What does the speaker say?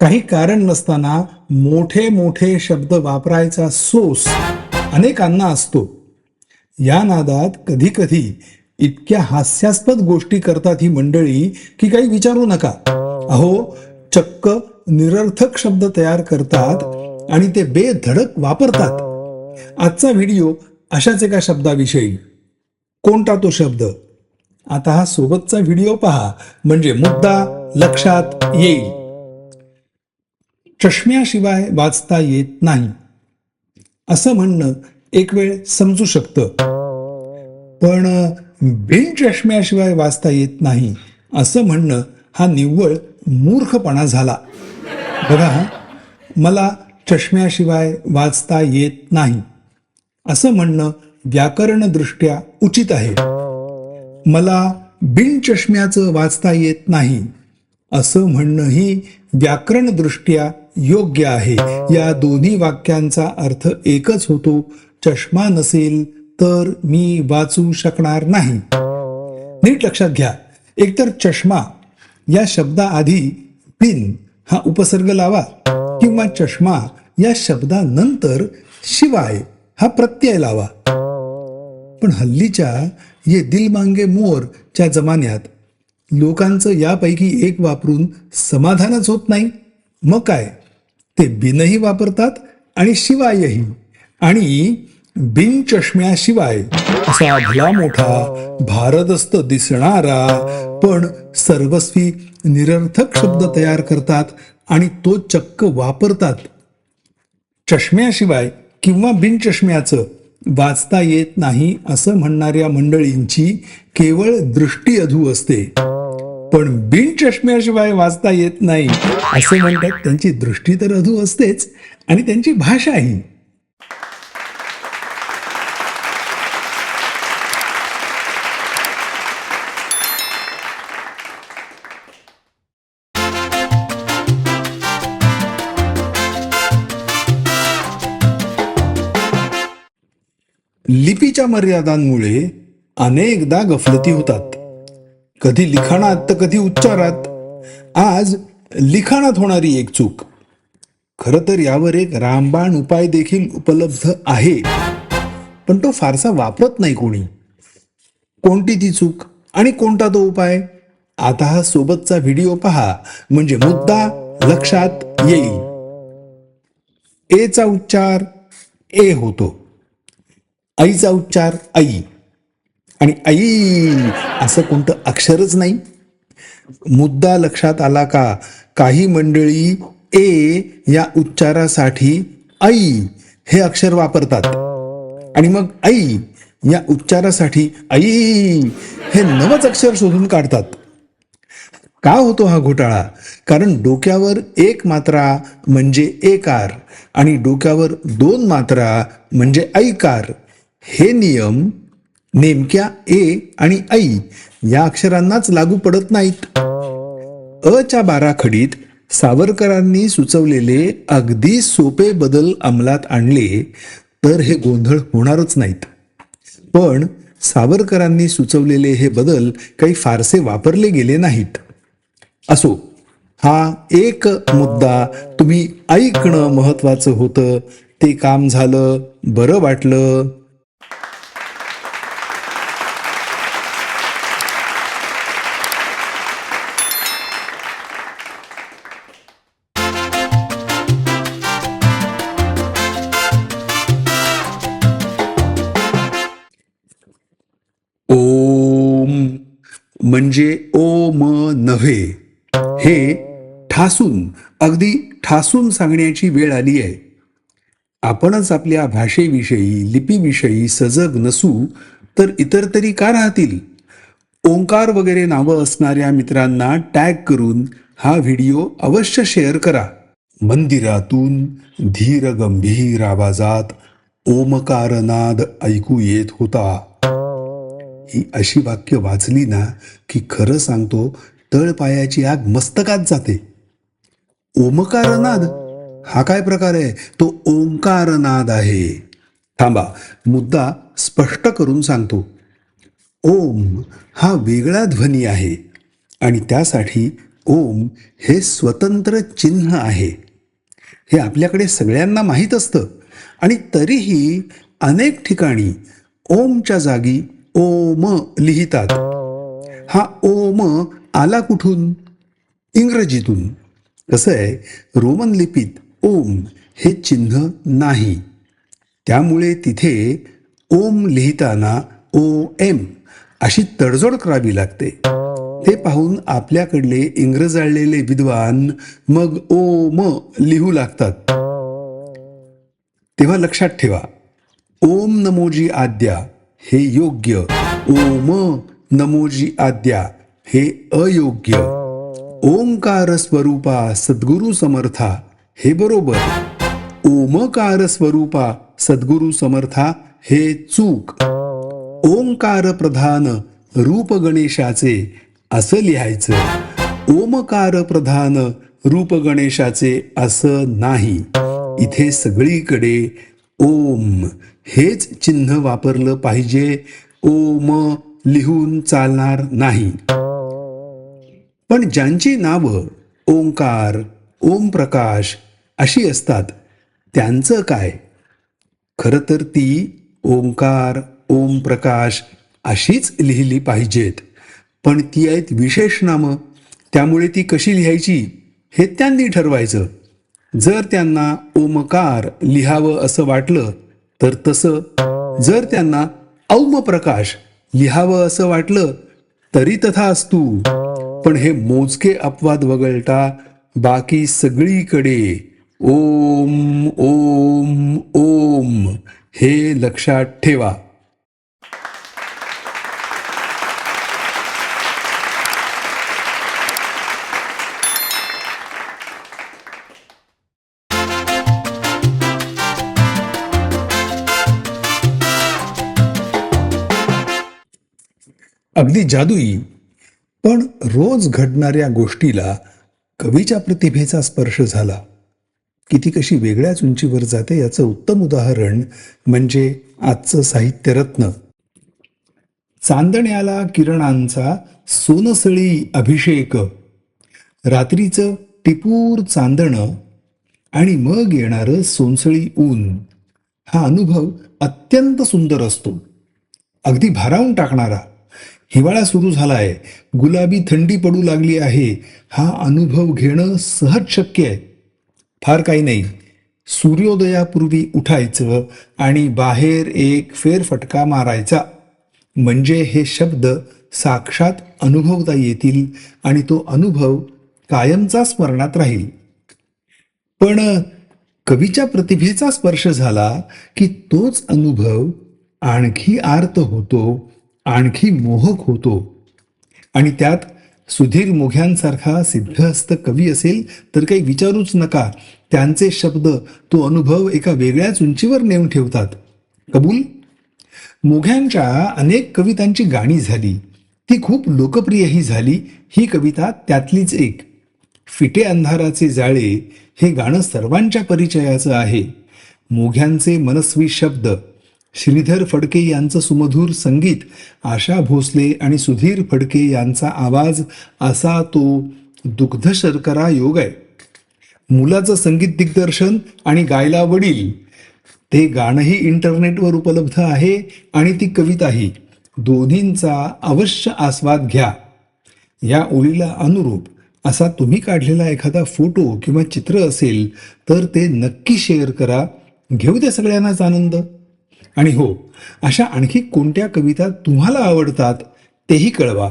काही कारण नसताना मोठे मोठे शब्द वापरायचा सोस अनेकांना असतो. या नादात कधी कधी इतक्या हास्यास्पद गोष्टी करतात ही मंडळी की काही विचारू नका. अहो चक्क निरर्थक शब्द तयार करतात आणि ते बेधडक वापरतात. आजचा व्हिडिओ अशाच एका शब्दाविषयी. कोणता तो शब्द? आता हा सोबतचा व्हिडिओ पहा. म्हणजे मुद्दा लक्षात येईल. चष्म्याशिवाय वाचता येत नाही. असं म्हणणं एक वेळ समजू शकतं. पण बिन चष्म्याशिवाय वाचता येत नाही असं म्हणणं हा निव्वळ मूर्खपणा झाला. बघा मला चष्म्याशिवाय वाचता येत नाही. असं म्हणणं व्याकरणदृष्ट्या उचित आहे. मला बिन चष्म्याचं वाचता येत नाही असं म्हणणंही व्याकरणदृष्ट्या योग्य आहे. या दोन्ही वाक्यांचा अर्थ एकच होतो चष्मा नसेल तर मी वाचू शकणार नाही. नीट लक्षात घ्या. एकतर चष्मा या शब्दाआधी पिन हा उपसर्ग लावा किंवा चष्मा या शब्दानंतर शिवाय हा प्रत्यय लावा. पण हल्लीच्या ये दिल मांगे मोर च्या जमान्यात लोकांचं यापैकी एक वापरून समाधानच होत नाही. मग काय? ते बिनही वापरतात आणि शिवायही. आणि बिन चष्म्याशिवाय असा भला मोठा भारदस्त दिसणारा पण सर्वस्वी निरर्थक शब्द तयार करतात आणि तो चक्क वापरतात. चष्म्याशिवाय किंवा बिन चष्म्याचं वाचता येत नाही असं म्हणणाऱ्या मंडळींची केवळ दृष्टी अधू असते. पण बिन चष्म्याशिवाय वाचता येत नाही असे म्हणतात. त्यांची दृष्टी तर अधू असतेच आणि त्यांची भाषाही. लिपीच्या मर्यादांमुळे अनेकदा गफलती होतात. कधी लिखाणात तर कधी उच्चारात. आज लिखाणात होणारी एक चूक. खरं तर यावर एक रामबाण उपाय देखील उपलब्ध आहे. पण तो फारसा वापरत नाही कोणी. कोणती ती चूक आणि कोणता तो उपाय? आता हा सोबतचा व्हिडिओ पहा. म्हणजे मुद्दा लक्षात येईल. एचा उच्चार ए होतो. आईचा उच्चार आई आणि आई असं कोणतं अक्षरच नाही. मुद्दा लक्षात आला का? काही मंडळी ए या उच्चारासाठी आई हे अक्षर वापरतात. आणि मग आई या उच्चारासाठी आई हे नवच अक्षर शोधून काढतात. का होतो हा घोटाळा? कारण डोक्यावर एक मात्रा म्हणजे एकार आणि डोक्यावर दोन मात्रा म्हणजे ऐकार. हे नियम नेमक्या ए आणि ऐ या अक्षरांनाच लागू पडत नाहीत. अच्या बाराखडीत सावरकरांनी सुचवलेले अगदी सोपे बदल अंमलात आणले तर हे गोंधळ होणारच नाहीत. पण सावरकरांनी सुचवलेले हे बदल काही फारसे वापरले गेले नाहीत. असो हा एक मुद्दा तुम्ही ऐकणं महत्वाचं होतं. ते काम झालं बरं वाटलं. म्हणजे ओम नव्हे. हे ठासून अगदी ठासून सांगण्याची वेळ आली आहे. आपणच आपल्या भाषेविषयी लिपीविषयी सजग नसू तर इतर तरी का राहतील? ओंकार वगैरे नावं असणाऱ्या मित्रांना टॅग करून हा व्हिडिओ अवश्य शेअर करा. मंदिरातून धीर गंभीर आवाजात ओमकारनाद ऐकू येत होता. ही अशी वाक्य वाचली ना की खरं सांगतो तळपायाची आग मस्तकात जाते. ओमकारनाद हा काय प्रकार आहे? तो ओंकारनाद आहे. थांबा मुद्दा स्पष्ट करून सांगतो. ओम हा वेगळा ध्वनी आहे आणि त्यासाठी ओम हे स्वतंत्र चिन्ह आहे. हे आपल्याकडे सगळ्यांना माहीत असतं आणि तरीही अनेक ठिकाणी ओमच्या जागी ओम लिहितात. हा ओम आला कुठून? इंग्रजीतून. कसं आहे? रोमन लिपीत ओम हे चिन्ह नाही. त्यामुळे तिथे ओम लिहिताना ओ एम अशी तडजोड करावी लागते. ते पाहून आपल्याकडले इंग्रजाळलेले विद्वान मग ओ म लिहू लागतात. तेव्हा लक्षात ठेवा. ओम नमोजी आद्या हे योग्य. ओम नमोजी आद्या. हे अयोग्य. ओंकार स्वरूपा सद्गुरु समर्था. हे बरोबर. ओमकार स्वरूपा सद्गुरु समर्था. हे चूक. ओंकार प्रधान रूप गणेशाचे. असं लिहायचं. ओमकार प्रधान रूप गणेशाचे असं नाही. इथे सगळीकडे ओम हेच चिन्ह वापरलं पाहिजे. ओम लिहून चालणार नाही. पण ज्यांची नावं ओंकार ओम प्रकाश अशी असतात त्यांचं काय? खरं तर ती ओंकार ओम प्रकाश अशीच लिहिली पाहिजेत. पण ती आहेत विशेष नामं. त्यामुळे ती कशी लिहायची? हे त्यांनी ठरवायचं. जर त्यांना ओमकार लिहावं असं वाटलं तर तसं जर त्यांना औम प्रकाश लिहावं असं वाटलं तरी तथा असतू. पण हे मोजके अपवाद वगळता बाकी सगळीकडे ओम ओम ओम हे लक्षात ठेवा. अगदी जादुई. पण रोज घडणाऱ्या गोष्टीला कवीच्या प्रतिभेचा स्पर्श झाला. किती कशी वेगळ्याच उंचीवर जाते याचं उत्तम उदाहरण म्हणजे आजचं साहित्यरत्न. चांदण्याला किरणांचा सोनसळी अभिषेक. रात्रीचं टिपूर चांदणं आणि मग येणारं सोनसळी ऊन. हा अनुभव अत्यंत सुंदर असतो. अगदी भारावून टाकणारा. हिवाळा सुरू झालाय. गुलाबी थंडी पडू लागली आहे. हा अनुभव घेणं सहज शक्य आहे. फार काही नाही. सूर्योदयापूर्वी उठायचं आणि बाहेर एक फेरफटका मारायचा. म्हणजे हे शब्द साक्षात अनुभवता येतील आणि तो अनुभव कायमचा स्मरणात राहील. पण कवीच्या प्रतिभेचा स्पर्श झाला की तोच अनुभव आणखी आर्त होतो आणखी मोहक होतो. आणि त्यात सुधीर मोघ्यांसारखा सिद्धहस्त कवी असेल तर काही विचारूच नका. त्यांचे शब्द तो अनुभव एका वेगळ्याच उंचीवर नेऊन ठेवतात. कबूल? मोघ्यांच्या अनेक कवितांची गाणी झाली. ती खूप लोकप्रियही झाली. ही कविता त्यातलीच एक. फिटे अंधाराचे जाळे हे गाणं सर्वांच्या परिचयाचं आहे. मोघ्यांचे मनस्वी शब्द. श्रीधर फडके यांचं सुमधूर संगीत आशा भोसले आणि सुधीर फडके यांचा आवाज असा तो दुग्ध शर्करा योग आहे. मुलाचं संगीत दिग्दर्शन आणि गायला वडील ते गाणंही इंटरनेटवर उपलब्ध आहे आणि ती कविताही. दोन्हींचा अवश्य आस्वाद घ्या. या ओळीला अनुरूप असा तुम्ही काढलेला एखादा फोटो किंवा चित्र असेल तर ते नक्की शेअर करा. घेऊ द्या सगळ्यांनाच आनंद. आणि हो अशा आणखी कोणत्या कविता तुम्हाला आवडतात तेही कळवा.